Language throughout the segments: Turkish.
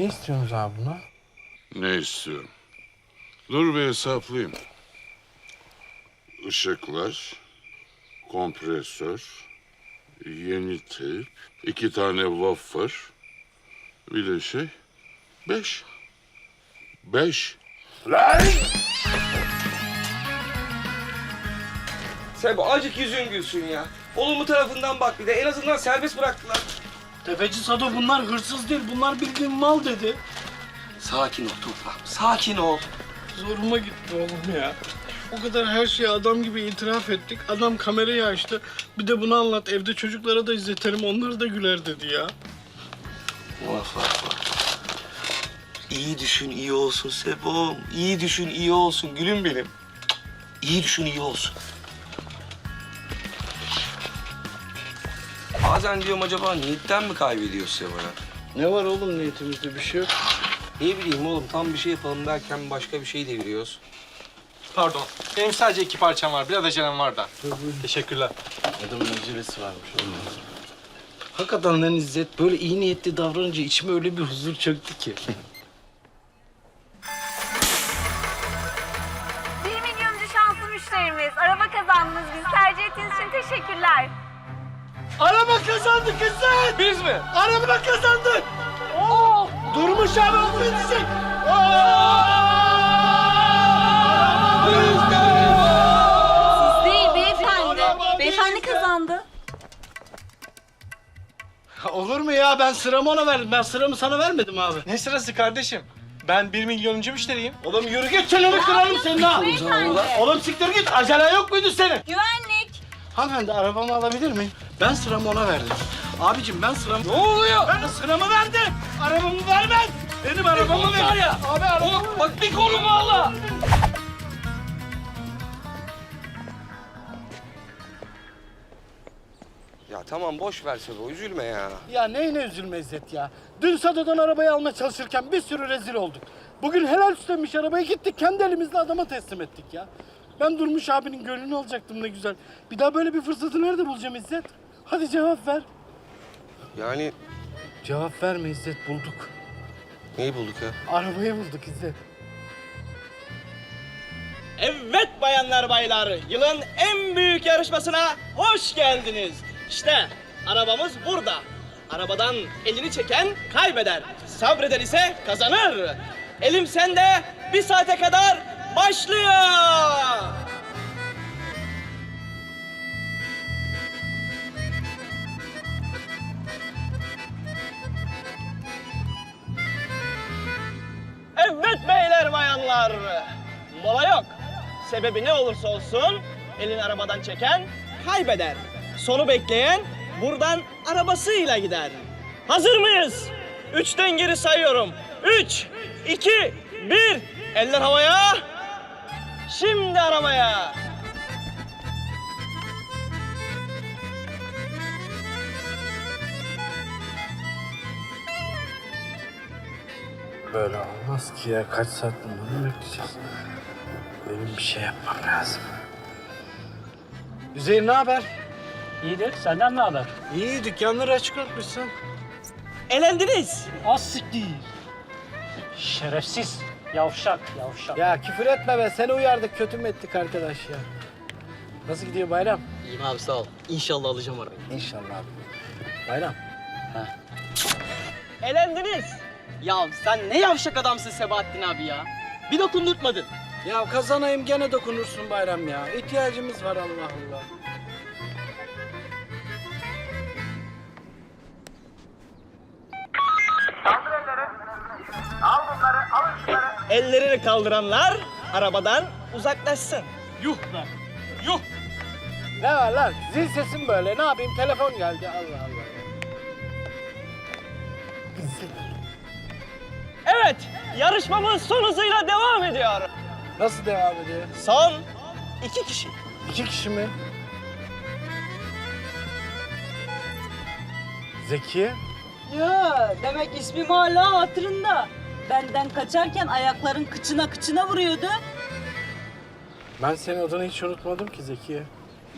Ne istiyorsunuz abi buna? Ne istiyorum? Dur bir hesaplayayım. Işıklar, kompresör, yeni teyp, iki tane woofer, bir de şey, beş. Beş. Sebo acık yüzün gülsün ya. Olumlu tarafından bak bir de en azından serbest bıraktılar. Tefeci Sado bunlar hırsız değil, bunlar bildiğin mal dedi. Sakin ol Tufan, sakin ol. Zoruma gitti oğlum ya. O kadar her şeyi adam gibi itiraf ettik. Adam kamerayı açtı. Bir de bunu anlat. Evde çocuklara da izletelim. Onlar da güler dedi ya. Of of. İyi düşün iyi olsun Sebom. İyi düşün iyi olsun gülüm benim. İyi düşün iyi olsun. Bazen diyorum acaba niyetten mi kaybediyoruz Sebo'ya? Ne var oğlum niyetimizde bir şey yok. Ne bileyim oğlum tam bir şey yapalım derken başka bir şey deviriyoruz. Pardon. Benim sadece iki parçam var. Biraz acelem var da. Teşekkürler. Adamın acelesi varmış oğlum. Hakikaten lan İzzet böyle iyi niyetli davranınca içime öyle bir huzur çöktü ki. Bir milyoncu şanslı müşterimiz. Araba kazandınız. Bizi tercih ettiğiniz için teşekkürler. Araba kazandı kızlar. Biz mi? Araba kazandı. Oo! Durmuş abi okul edecek. Değil beyefendi. Beyefendi kazandı. Olur mu ya? Ben sıramı ona verdim. Ben sıramı sana vermedim abi. Ne sırası kardeşim? Ben bir milyonuncu müşteriyim. Oğlum yürü git çeneni kırarım senin ha. Beyefendi. Oğlum siktir git. Acele yok muydu senin? Güvenlik. Hanımefendi arabamı alabilir miyim? Ben sıramı ona verdim. Abicim ben sıramı... Ne oluyor? Ben sıramı verdim. Arabamı vermem. Benim arabamı ver. ya. Abi arabamı Oğlum bak bir kolumu Allah. Ya tamam boş ver Sebo üzülme ya. Ya neyine üzülme İzzet ya. Dün Sado'dan arabayı almaya çalışırken bir sürü rezil olduk. Bugün helal üstlenmiş arabayı gittik kendi elimizle adama teslim ettik ya. Ben Durmuş abinin gönlünü alacaktım ne güzel. Bir daha böyle bir fırsatı nerede bulacağım İzzet? Hadi cevap ver. Yani Cevap verme İzzet bulduk. neyi bulduk ya? Arabayı bulduk İzzet. Evet bayanlar baylar, yılın en büyük yarışmasına hoş geldiniz. İşte arabamız burada. Arabadan elini çeken kaybeder. Sabreden ise kazanır. Elim sende bir saate kadar başlıyor. Bayanlar. Mola yok. Sebebi ne olursa olsun elini arabadan çeken kaybeder. Sonu bekleyen buradan arabasıyla gider. Hazır mıyız? Üçten geri sayıyorum. Üç, iki, bir. Eller havaya. Şimdi arabaya. Böyle olmaz ki ya. Kaç saat bunu bekleyeceğiz? Benim bir şey yapmam lazım. Üzeyir ne haber? İyidir. Senden ne haber? İyi dükkanları açık unutmuşsun. Elendiniz. Az siktir. Şerefsiz. Yavşak, yavşak. Ya küfür etme be. Seni uyardık. Kötü mü ettik arkadaş ya? Nasıl gidiyor bayram? İyiyim abi sağ ol. İnşallah alacağım arabayı. İnşallah abi. Bayram. Elendiniz. Ya sen ne yavşak adamsın Sebahattin abi ya. Bir dokundurtmadın. Ya kazanayım gene dokunursun bayram ya. İhtiyacımız var Allah Allah. Ellerini kaldıranlar arabadan uzaklaşsın. Yuh be. Yuh. Ne var lan? Zil sesim böyle. Ne yapayım? Telefon geldi. Allah Allah. Evet, yarışmamız son hızıyla devam ediyor. Nasıl devam ediyor? Son iki kişi. İki kişi mi? Zeki. Ya demek ismim hala hatırında. Benden kaçarken ayakların kıçına kıçına vuruyordu. Ben senin adını hiç unutmadım ki Zeki.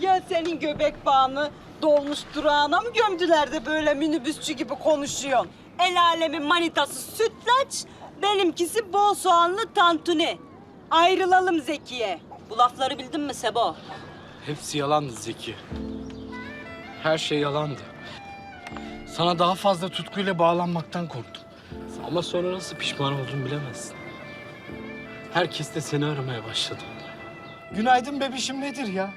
Ya senin göbek bağını dolmuş durağına mı gömdüler de böyle minibüsçü gibi konuşuyorsun? El alemin manitası sütlaç, benimkisi bol soğanlı tantuni. Ayrılalım Zekiye. Bu lafları bildin mi Sebo? Hepsi yalandı Zeki. Her şey yalandı. Sana daha fazla tutkuyla bağlanmaktan korktum. Ama sonra nasıl pişman oldum bilemezsin. Herkes de seni aramaya başladı. Günaydın bebişim nedir ya?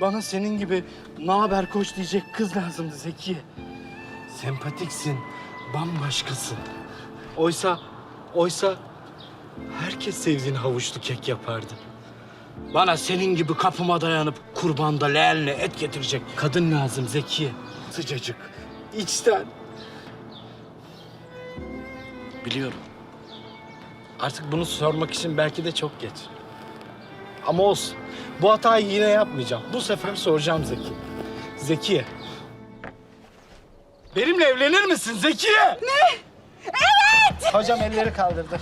Bana senin gibi ne haber koç diyecek kız lazımdı Zeki. Sempatiksin, bambaşkasın. Oysa, oysa herkes sevdiğini havuçlu kek yapardı. Bana senin gibi kapıma dayanıp kurbanda leğenle et getirecek kadın lazım Zekiye. Sıcacık, içten. Biliyorum. Artık bunu sormak için belki de çok geç. Ama olsun. Bu hatayı yine yapmayacağım. Bu sefer soracağım Zeki. Zekiye. Benimle evlenir misin Zekiye? Ne? Evet! Hocam elleri kaldırdı.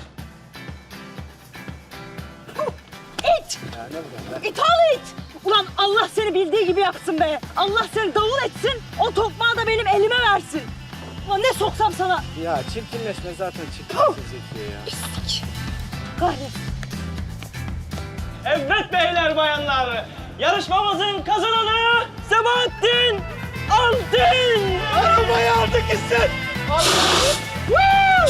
İt! İt al it! Ulan Allah seni bildiği gibi yapsın be. Allah seni davul etsin, o tokmağı da benim elime versin. Ulan ne soksam sana? Ya çirkinleşme zaten çirkinsin Zekiye ya. Kahretsin. Evet beyler bayanlar. Yarışmamızın kazananı Sebahattin Altin. Arabayı aldı gitsin. Allah!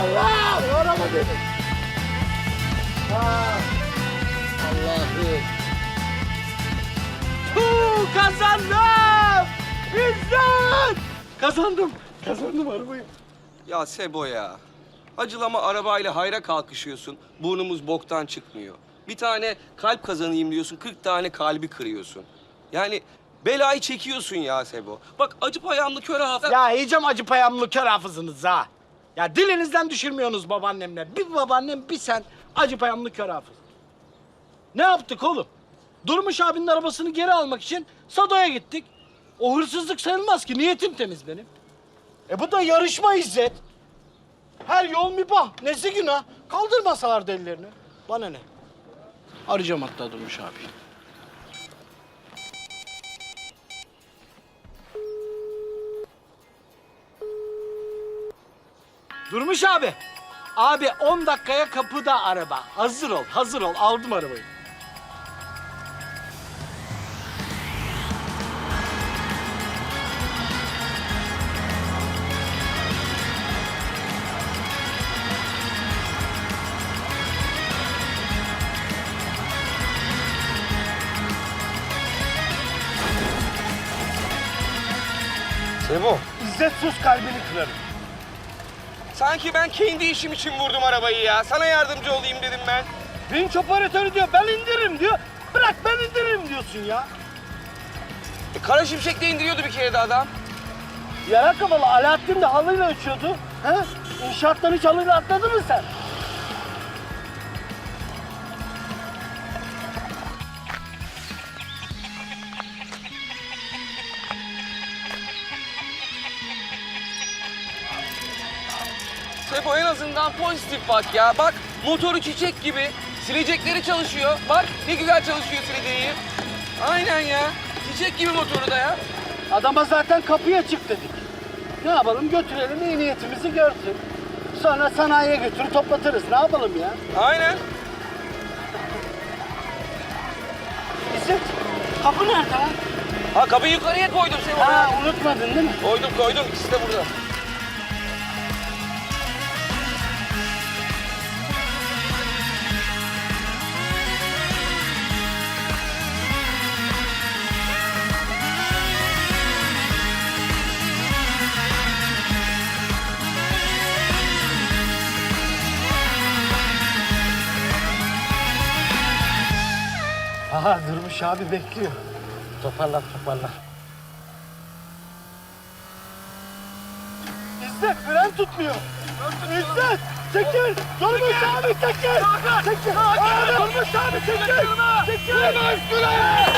Allah! Araba dedim. Ha. Allah'ım. Huu, kazandım. İzzet! Kazandım. Kazandım arabayı. Ya Sebo ya. Acılama arabayla hayra kalkışıyorsun. Burnumuz boktan çıkmıyor. Bir tane kalp kazanayım diyorsun. 40 tane kalbi kırıyorsun. Yani belayı çekiyorsun ya Sebo. Bak acı payamlı kör hafız. Ya yiyeceğim acı payamlı kör hafızınız ha. Ya dilinizden düşürmüyorsunuz babaannemle. Bir babaannem bir sen acı payamlı kör hafız. Ne yaptık oğlum? Durmuş abinin arabasını geri almak için Sado'ya gittik. O hırsızlık sayılmaz ki. Niyetim temiz benim. E bu da yarışma İzzet. Her yol mübah. Nesi günah? Kaldırmasalardı ellerini. Bana ne? Arayacağım hatta Durmuş abi. Durmuş abi. Abi 10 dakikaya kapıda araba. Hazır ol, hazır ol. Aldım arabayı. Sebo. İzzet sus kalbini kırarım. Sanki ben kendi işim için vurdum arabayı ya. Sana yardımcı olayım dedim ben. Vinç operatörü diyor, ben indiririm diyor. Bırak ben indiririm diyorsun ya. E, Kara Şimşek de indiriyordu bir kere de adam. Yara kafalı Alaaddin de halıyla uçuyordu. He? İnşaattan hiç halıyla atladın mı sen? Sebo en azından pozitif bak ya. Bak motoru çiçek gibi. Silecekleri çalışıyor. Bak ne güzel çalışıyor sileceği. Aynen ya. Çiçek gibi motoru da ya. Adama zaten kapıya çık dedik. Ne yapalım götürelim iyi niyetimizi görsün. Sonra sanayiye götürüp toplatırız. Ne yapalım ya? Aynen. İzzet, kapı nerede lan? Ha kapıyı yukarıya koydum Sebo. Ha, unutmadın değil mi? Koydum koydum. İkisi de burada. Durmuş abi bekliyor. Toparlan toparlan. İzzet fren tutmuyor. İzzet çekil. Durmuş abi çekil. Çekil. Abi Durmuş abi çekil. Çekil. Durmuş fren.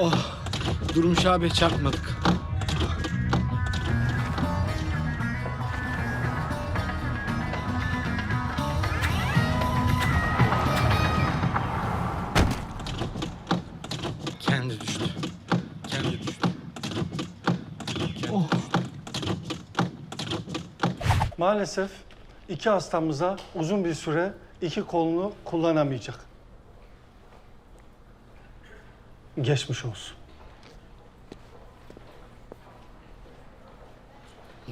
Oh, Durmuş abi çarpmadık. Maalesef iki hastamıza uzun bir süre iki kolunu kullanamayacak. Geçmiş olsun.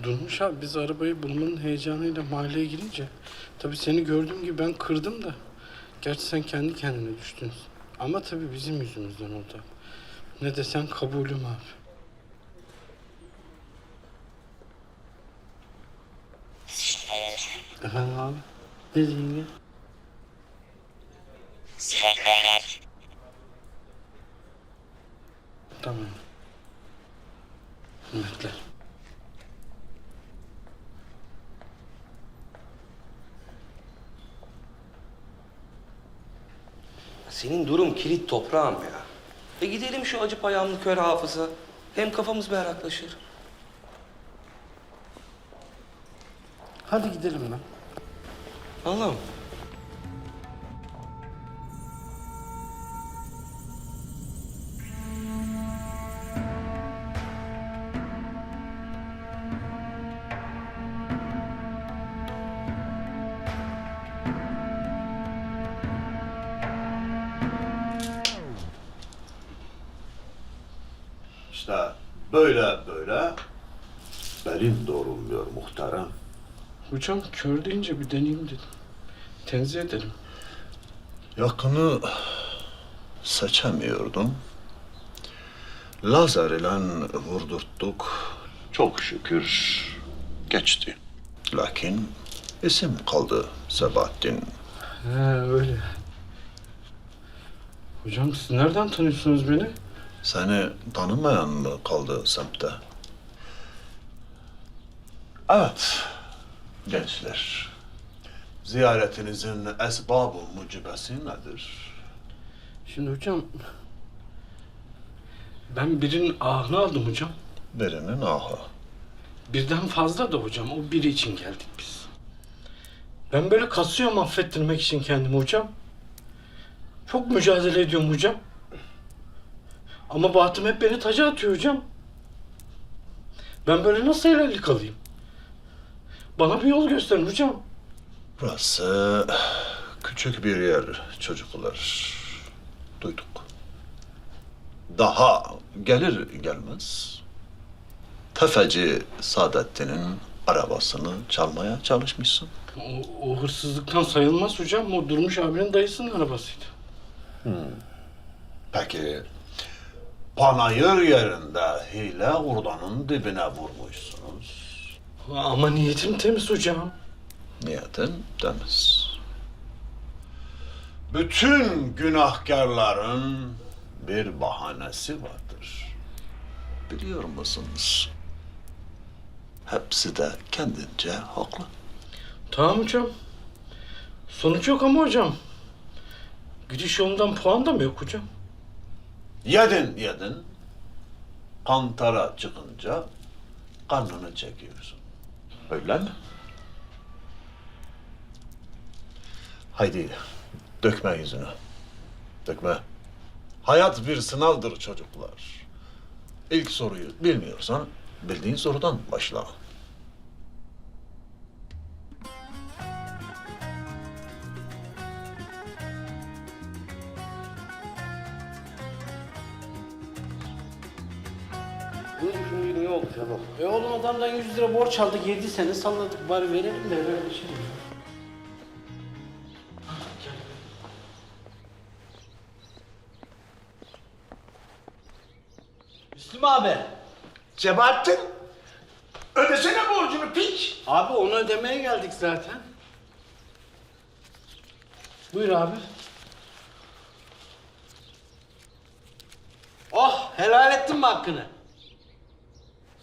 Durmuş abi biz arabayı bulmanın heyecanıyla mahalleye girince tabii seni gördüğüm gibi ben kırdım da gerçi sen kendi kendine düştün. Ama tabii bizim yüzümüzden oldu. Ne desen kabulüm abi. Efendim abi? Ne diyeyim ya? Tamam. Hürmetler. Senin durum kilit toprağım ya. E gidelim şu acı payamlı kör hafıza. Hem kafamız berraklaşır. Hadi gidelim lan. Allah'ım. Hocam kör deyince bir deneyeyim dedim. Tenzih ederim. Yakını seçemiyordum. Lazer ile vurdurttuk. Çok şükür geçti. Lakin isim kaldı Sebahattin. He öyle. Hocam siz nereden tanıyorsunuz beni? Seni tanımayan mı kaldı semtte? Evet, gençler. Ziyaretinizin esbabı mucibesi nedir? Şimdi hocam... Ben birinin ahını aldım hocam. Birinin ahı. Birden fazla da hocam. O biri için geldik biz. Ben böyle kasıyorum affettirmek için kendimi hocam. Çok mücadele ediyorum hocam. Ama Bahtım hep beni taca atıyor hocam. Ben böyle nasıl helallik alayım? Bana bir yol gösterin hocam. Burası küçük bir yer çocuklar. Duyduk. Daha gelir gelmez tefeci Saadettin'in arabasını çalmaya çalışmışsın. O, o hırsızlıktan sayılmaz hocam. O Durmuş abinin dayısının arabasıydı. Peki panayır yerinde hile urdanın dibine vurmuşsunuz. Ama niyetim temiz hocam. Niyetin temiz. Bütün günahkarların bir bahanesi vardır. Biliyor musunuz? Hepsi de kendince haklı. Tamam hocam. Sonuç yok ama hocam. Gidiş yolundan puan da mı yok hocam? Yedin yedin. Kantara çıkınca karnını çekiyorsun. Öyle mi? Haydi dökme yüzünü. Dökme. Hayat bir sınavdır çocuklar. İlk soruyu bilmiyorsan bildiğin sorudan başla. Şenol. E oğlum adamdan 100 lira borç aldık 7 sene salladık bari verelim de öyle bir şey. Müslüm abi. Sebahattin, ödesene borcunu piç. Abi onu ödemeye geldik zaten. Buyur abi. Oh helal ettin mi hakkını?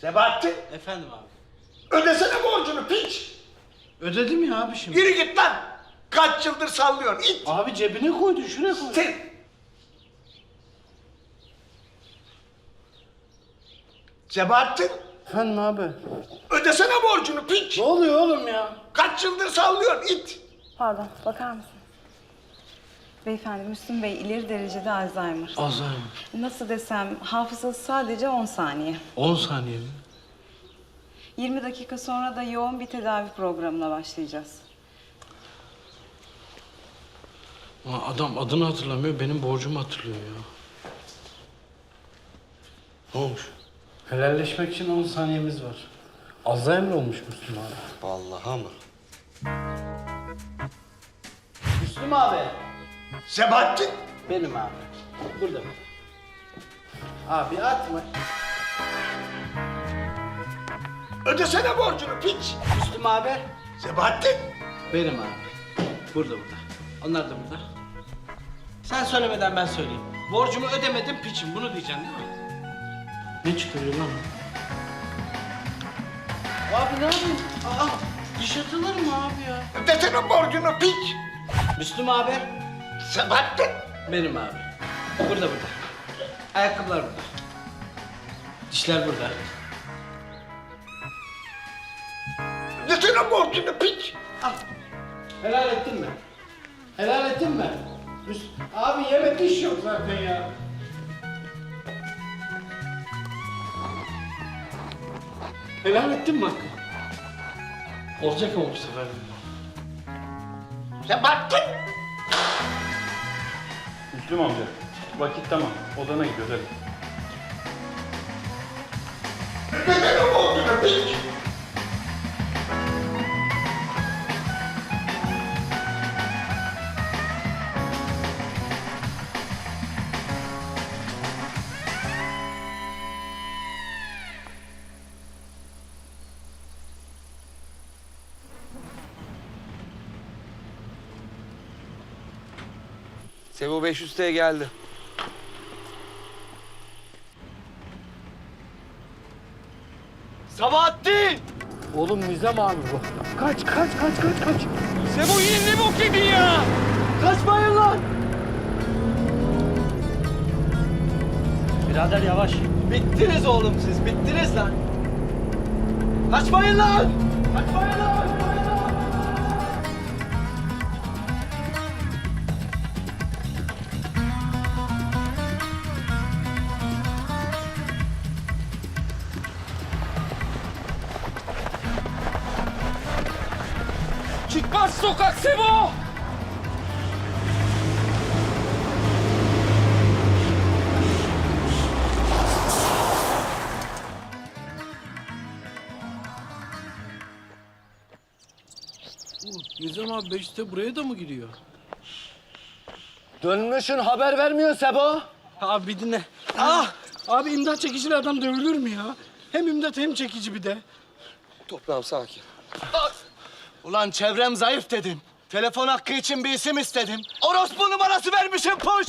Sebahattin, Efendim abi. ödesene borcunu piç. Ödedim ya abi şimdi. Yürü git lan. Kaç yıldır sallıyorsun it. Abi cebine koydu şuraya koy. Sen Sebahattin Efendim abi. ödesene borcunu piç. Ne oluyor oğlum ya? Kaç yıldır sallıyorsun it. Pardon, bakar mısın? Beyefendi, Müslüm Bey ileri derecede Alzheimer. Alzheimer. Nasıl desem, hafızası sadece 10 saniye. 10 saniye mi? 20 dakika sonra da yoğun bir tedavi programına başlayacağız. Ulan adam adını hatırlamıyor, benim borcumu hatırlıyor ya. Ne olmuş? Helalleşmek için 10 saniyemiz var. Alzheimer olmuş Müslüm abi. Vallahi mı? Müslüm abi. Sebahattin. Benim abi. Burada mı? Abi atma. Ödesene borcunu piç. Müslüm abi. Sebahattin. Benim abi. Burada burada. Onlar da burada. Sen söylemeden ben söyleyeyim. Borcumu ödemedim piçim. Bunu diyeceksin değil mi? Ne çıkarıyor lan? Abi ne yapayım? Aa, diş atılır mı abi ya? Ödesene borcunu piç. Müslüm abi. Sebahattin. Benim abi. Burada burada. Ayakkabılar burada. Dişler burada. Ödesene borcunu piç. Helal ettin mi? Helal ettin mi? Abi yemek iş yok zaten ya. Helal ettin mi hakkı? Olacak ama bu sefer. Sebahattin. Müslüm amca, vakit tamam. Odana gidiyoruz hadi. Ödesene borcunu piç. Sebo 500T geldi. Sabahattin! Oğlum Nizam abi bu. Kaç kaç kaç kaç kaç. Sebo yine ne bok yedin ya? Kaçmayın lan! Birader yavaş. Bittiniz oğlum siz. Bittiniz lan. Kaçmayın lan! Kaçmayın lan! Nizam abi 5'te buraya da mı giriyor? Dönmüşün haber vermiyor Sebo. Abi bir dinle. Ah! Abi imdat çekiciyle adam dövülür mü ya? Hem imdat hem çekici bir de. Toprağım sakin. Ulan çevrem zayıf dedim. Telefon hakkı için bir isim istedim. Orospu numarası vermişim puş.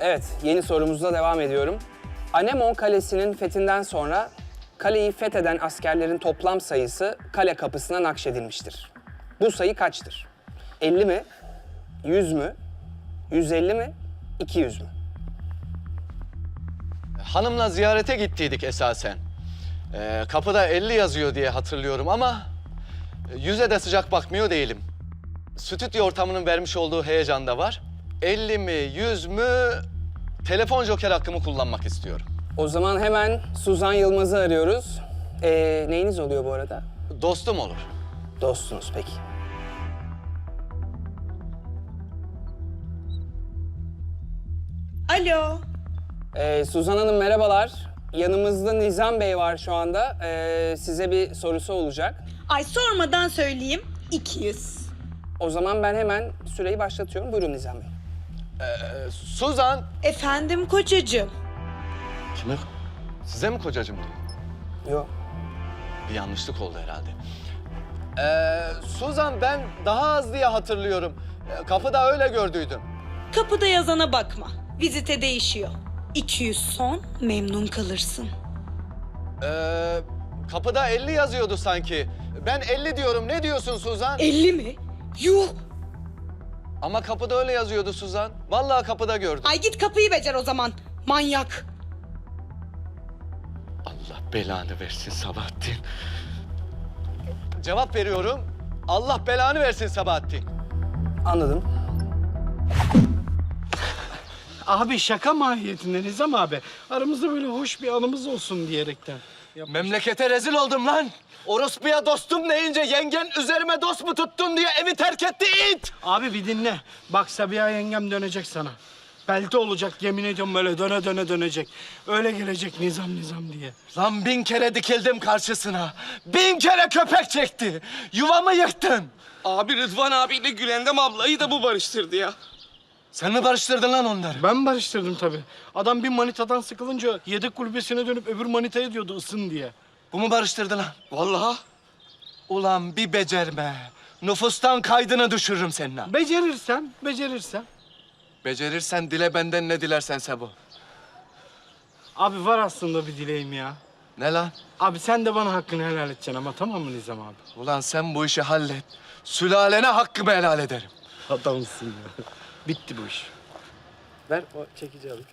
Evet, yeni sorumuzla devam ediyorum. Anemon Kalesi'nin fethinden sonra kaleyi fetheden askerlerin toplam sayısı kale kapısına nakşedilmiştir. Bu sayı kaçtır? 50 mi? 100 mü? 150 mi? 200 mü? Hanımla ziyarete gittiydik esasen. Ee, kapıda 50 yazıyor diye hatırlıyorum ama yüze de sıcak bakmıyor değilim. Stüdyo ortamının vermiş olduğu heyecan da var. 50 mi, 100 mü? Telefon joker hakkımı kullanmak istiyorum. O zaman hemen Suzan Yılmaz'ı arıyoruz. Ee, neyiniz oluyor bu arada? Dostum olur. Dostsunuz peki. Alo. Ee, Suzan Hanım merhabalar. Yanımızda Nizam Bey var şu anda. Ee, size bir sorusu olacak. Ay sormadan söyleyeyim. 200. O zaman ben hemen süreyi başlatıyorum. Buyurun Nizam Bey. Ee, Suzan, Efendim kocacığım. kime? Size mi kocacığım diyor? Yok. Bir yanlışlık oldu herhalde. Ee, Suzan ben daha az diye hatırlıyorum. Ee, kapıda öyle gördüydüm. Kapıda yazana bakma. Vizite değişiyor. 200 son memnun kalırsın. Ee, kapıda 50 yazıyordu sanki. Ben 50 diyorum. Ne diyorsun Suzan? 50 mi? Yuh. Ama kapıda öyle yazıyordu Suzan. Vallahi kapıda gördüm. Ay git kapıyı becer o zaman. Manyak. Allah belanı versin Sabahattin. Cevap veriyorum. Allah belanı versin Sabahattin. Anladım. Abi şaka mahiyetinde Nizam abi. Aramızda böyle hoş bir anımız olsun diyerekten. Memlekete rezil oldum lan. Orospuya dostum deyince yengen üzerime dost mu tuttun diye evi terk etti it. Abi bir dinle. Bak Sabiha yengem dönecek sana. Belte olacak yemin ediyorum böyle döne döne dönecek. Öyle gelecek nizam nizam diye. Lan bin kere dikildim karşısına. Bin kere köpek çekti. Yuvamı yıktın. Abi Rıdvan abiyle Gülendam ablayı da bu barıştırdı ya. Sen mi barıştırdın lan onları? Ben barıştırdım tabii. Adam bir manitadan sıkılınca yedek kulübesine dönüp öbür manitaya diyordu ısın diye. Bu mu barıştırdı lan? Vallahi. Ulan bir becerme. Nüfustan kaydını düşürürüm senin ha. Becerirsen, becerirsen. Becerirsen dile benden ne dilersen Sebo. Abi var aslında bir dileğim ya. Ne lan? Abi sen de bana hakkını helal edeceksin ama tamam mı Nizam abi? Ulan sen bu işi hallet. Sülalene hakkımı helal ederim. Adamsın ya. Bitti bu iş. Ver o çekici alayım.